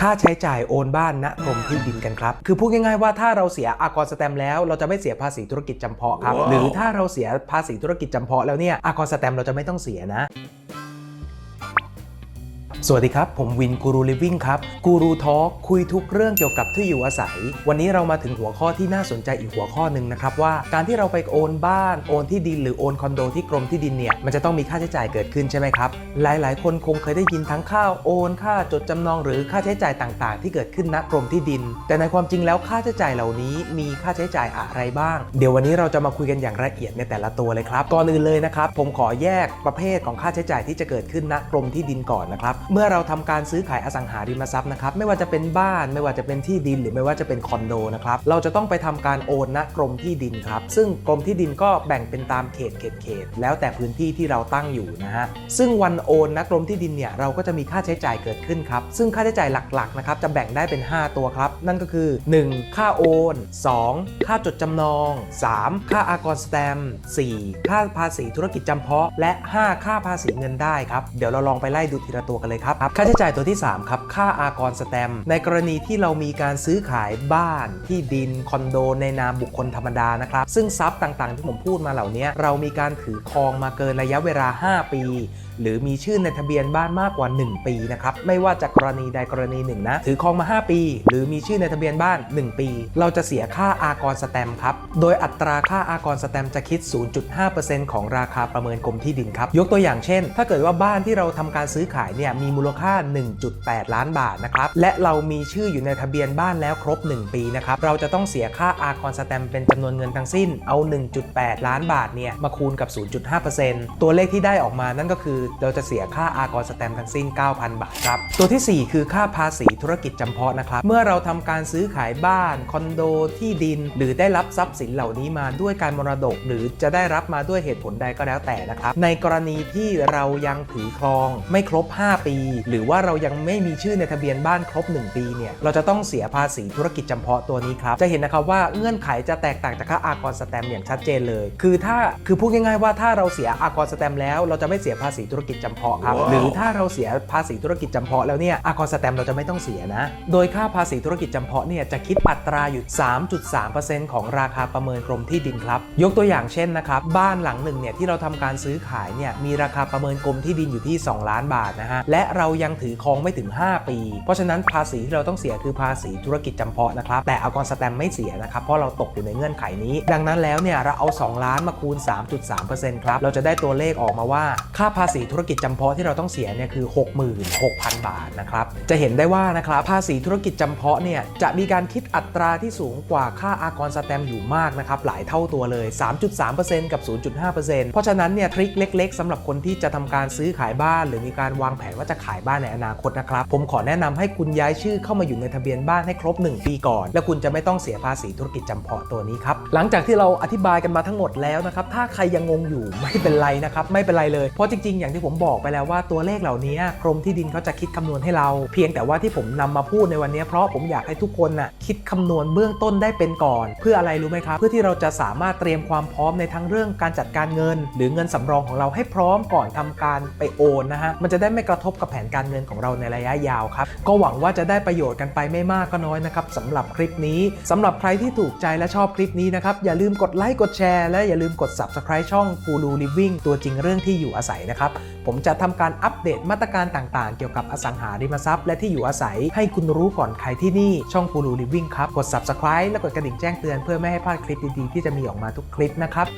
ค่าใช้จ่ายโอนบ้านณกรมที่ดินกันครับ คือพูดง่ายๆว่าถ้าเราเสียอากรสแตมป์แล้ว เราจะไม่เสียภาษีธุรกิจจำเพาะครับ หรือถ้าเราเสียภาษีธุรกิจจำเพาะแล้วเนี่ยอากรสแตมป์เราจะไม่ต้องเสียนะ สวัสดีครับ ผมวินกูรูลิฟวิ่งครับกูรูทอล์คุยทุกเรื่องเกี่ยวกับที่อยู่อาศัย วันนี้เรามาถึงหัวข้อที่น่าสนใจอีกหัวข้อหนึ่งนะครับว่าการที่เราไปโอนบ้านโอนที่ดินหรือโอนคอนโดที่กรมที่ดินเนี่ยมันจะต้องมีค่าใช้จ่ายเกิดขึ้นใช่ไหมครับหลาย ๆ คนคงเคยได้ยินทั้งค่าโอนค่าจดจำนองหรือค่าใช้จ่ายต่าง ๆ ที่เกิดขึ้นณกรมที่ดิน แต่ในความจริงแล้วค่าใช้จ่ายเหล่านี้มีค่าใช้จ่ายอะไรบ้าง เดี๋ยววันนี้เราจะมาคุยกันอย่างละเอียดในแต่ละตัวเลยครับก่อนอื่นเลยนะครับผมขอแยกประเภทของค่าใช้จ่ายที่จะเกิดขึ้นณกรมที่ดินก่อนนะครับเมื่อเราทำการซื้อขายอสังหาริมทรัพย์นะครับไม่ว่าจะเป็นบ้านไม่ว่าจะเป็นที่ดินหรือไม่ว่าจะเป็นคอนโดนะครับเราจะต้องไปทำการโอนณกรมที่ดินครับซึ่งกรมที่ดินก็แบ่งเป็นตามเขตเขตเขตแล้วแต่พื้นที่ที่เราตั้งอยู่นะฮะซึ่งวันโอนณกรมที่ดินเนี่ยเราก็จะมีค่าใช้จ่ายเกิดขึ้นครับซึ่งค่าใช้จ่ายหลักๆนะครับจะแบ่งได้เป็น 5 ตัวครับ นั่นก็คือ 1. ค่าโอน 2. ค่าจดจำนอง 3. ค่าอากรสแตมป์ 4. ค่าภาษีธุรกิจจำเพาะ และ 5. ค่าภาษีเงินได้ครับเดี๋ยวเราลองไปไล่ดูทีละตัวกันเลยครับ ค่าใช้จ่ายตัวที่ 3 ครับ ค่าอากรสแตม ในกรณีที่เรามีการซื้อขายบ้านที่ดินคอนโด ในนามบุคคลธรรมดานะครับ ซึ่งทรัพย์ต่างๆ ที่ผมพูดมาเหล่านี้เรามีการถือครองมาเกินระยะเวลา 5 ปี หรือมีชื่อในทะเบียนบ้านมากกว่า 1 ปีนะครับไม่ว่าจะกรณีใดกรณีหนึ่งนะถือครองมา 5 ปี หรือมีชื่อในทะเบียนบ้าน 1 ปี เราจะเสียค่าอากรสแตมครับโดยอัตราค่าอากรสแตมจะคิด 0.5%ของราคาประเมินกรมที่ดินครับยกตัวอย่างเช่น ถ้าเกิดว่าบ้านที่เราทำการซื้อขายเนี่ยมีมูลค่า 1.8 ล้านบาทนะครับและเรามีชื่ออยู่ในทะเบียนบ้านแล้วครบ 1 ปีนะครับเราจะต้องเสียค่าอากรสแตมเป็นจำนวนเงินทั้งสิ้นเอา 1.8 ล้านบาทเนี่ยมาคูณกับ 0.5%ตัวเลขที่ได้ออกมานั่นก็คือเราจะเสียค่าอากรสแตมป์ทั้งสิ้น 9,000 บาทครับ ตัวทีสี่ 4 คือค่าภาษีธุรกิจจำเพาะนะครับ เมื่อเราทำการซื้อขายบ้าน คอนโด ที่ดิน หรือได้รับทรัพย์สินเหล่านี้มาด้วยการมรดก หรือจะได้รับมาด้วยเหตุผลใดก็แล้วแต่นะครับ ในกรณีที่เรายังถือครองไม่ครบ 5 ปี หรือว่าเรายังไม่มีชื่อในทะเบียนบ้านครบ 1 ปีเนี่ย เราจะต้องเสียภาษีธุรกิจจำเพาะตัวนี้ครับ จะเห็นนะครับว่าเงื่อนไขจะแตกต่างจากค่าอากรสแตมอย่างชัดเจนเลย คือถ้า คือพูดง่ายๆว่าถ้าเราเสียอากรสแตมแล้ว เราจะไม่เสียภาษีธุรกิจจำเพาะครับ หรือถ้าเราเสียภาษีธุรกิจจำเพาะแล้วเนี่ยอากรสแตมป์เราจะไม่ต้องเสียนะ โดยค่าภาษีธุรกิจจำเพาะเนี่ยจะคิดอัตราอยู่ 3.3%ของราคาประเมินกรมที่ดินครับ ยกตัวอย่างเช่นนะครับบ้านหลังหนึ่งเนี่ยที่เราทำการซื้อขายเนี่ยมีราคาประเมินกรมที่ดินอยู่ที่ 2 ล้านบาทนะฮะและเรายังถือครองไม่ถึง 5 ปี เพราะฉะนั้นภาษีที่เราต้องเสียคือภาษีธุรกิจจำเพาะนะครับแต่อากรสแตมป์ไม่เสียนะครับเพราะเราตกอยู่ในเงื่อนไขนี้ ดังนั้นแล้วเนี่ยเราเอา 2 ล้านมาคูณ 3.3%ครับเราจะได้ตัวเลขออกมาว่าค่าภาษีธุรกิจจำเพาะที่เราต้องเสียเนี่ยคือ 66,000 บาทนะครับ จะเห็นได้ว่านะครับภาษีธุรกิจจำเพาะเนี่ยจะมีการคิดอัตราที่สูงกว่าค่าอากรสแตมอยู่มากนะครับหลายเท่าตัวเลย 3.3%กับ 0.5%เพราะฉะนั้นเนี่ยทริคเล็ก ๆสำหรับคนที่จะทำการซื้อขายบ้าน หรือมีการวางแผนว่าจะขายบ้านในอนาคตนะครับ ผมขอแนะนำให้คุณย้ายชื่อเข้ามาอยู่ในทะเบียนบ้านให้ครบ 1 ปีก่อน และคุณจะไม่ต้องเสียภาษีธุรกิจจำเพาะตัวนี้ครับหลังจากที่เราอธิบายกันมาทั้งหมดแล้วนะครับถ้าใครยังงงอยู่ไม่เป็นไรนะครับไม่เป็นไรเลยเพราะจริงๆอย่างที่ผมบอกไปแล้วว่าตัวเลขเหล่านี้กรมที่ดินเขาจะคิดคำนวณให้เรา เพียงแต่ว่าที่ผมนำมาพูดในวันนี้เพราะผมอยากให้ทุกคนน่ะคิดคำนวณเบื้องต้นได้เป็นก่อน เพื่ออะไรรู้ไหมครับ เพื่อที่เราจะสามารถเตรียมความพร้อมในทั้งเรื่องการจัดการเงิน หรือเงินสำรองของเราให้พร้อมก่อนทำการไปโอนนะฮะมันจะได้ไม่กระทบกับแผนการเงินของเราในระยะยาวครับก็หวังว่าจะได้ประโยชน์กันไปไม่มากก็น้อยนะครับสำหรับคลิปนี้สำหรับใครที่ถูกใจและชอบคลิปนี้นะครับอย่าลืมกดไลค์กดแชร์และอย่าลืมกด subscribe ช่อง Guru Living ตัวจริงเรื่องที่อยู่อาศัยนะครับผมจะทำการอัปเดตมาตรการต่างๆ เกี่ยวกับอสังหาริมทรัพย์ และที่อยู่อาศัยให้คุณรู้ก่อนใครที่นี่ช่อง Guru Living ครับ กด subscribe และกดกระดิ่งแจ้งเตือนเพื่อไม่ให้พลาดคลิปดีๆ ที่จะมีออกมาทุกคลิปนะครับ